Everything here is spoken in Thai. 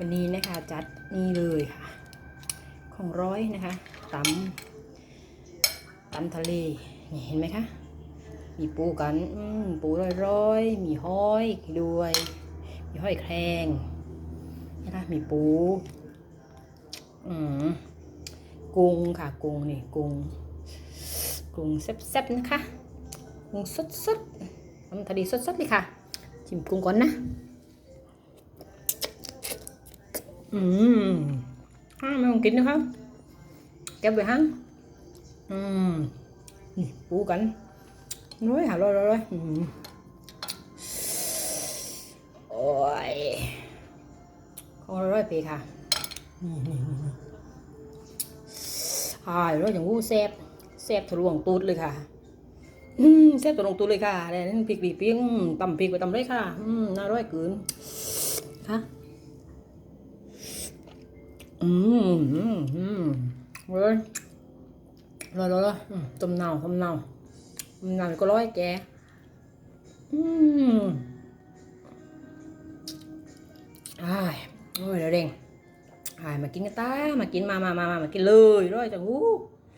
วันนี้นะคะจัดนี่เลยค่ะ ของร้อยนะคะตำตำทะเลนี่เห็นไหมคะ มีปูกันปูร้อยๆ มีห้อยด้วย มีห้อยแครงนะคะมีปูอืมกุ้งค่ะกุ้งนี่กุ้งกุ้งแซ่บๆนะคะกุ้งสดๆทำทะเลสดๆเลยค่ะชิมกุ้งก่อนนะ อืมอ่าไม่ต้องกินนะคะเก็บไว้ฮั่งอืมนี่ปูกันน้อยหาร้อยร้อยอืมโอ้ยของร้อยปีค่ะนี่นี่นี่นี่อ่าร้อยอย่างวู้แซบแซบทะลวงตูดเลยค่ะอืมแซ่บทะลวงตูดเลยค่ะแล้วนี่พริกปีเปียงตำพริกไปตำเลยค่ะ อืมน่าร้อยเกินค่ะ อืมอืมอืมเว้ยรอรอรออืมต้มเน่าต้มเน่าต้มเน่าก็ร้อยแก อืมอ้ายโอ้ยเดี๋ยวเด้งอ้ายมากินกันตามากินมามามามามากินเลยร้อยจังหู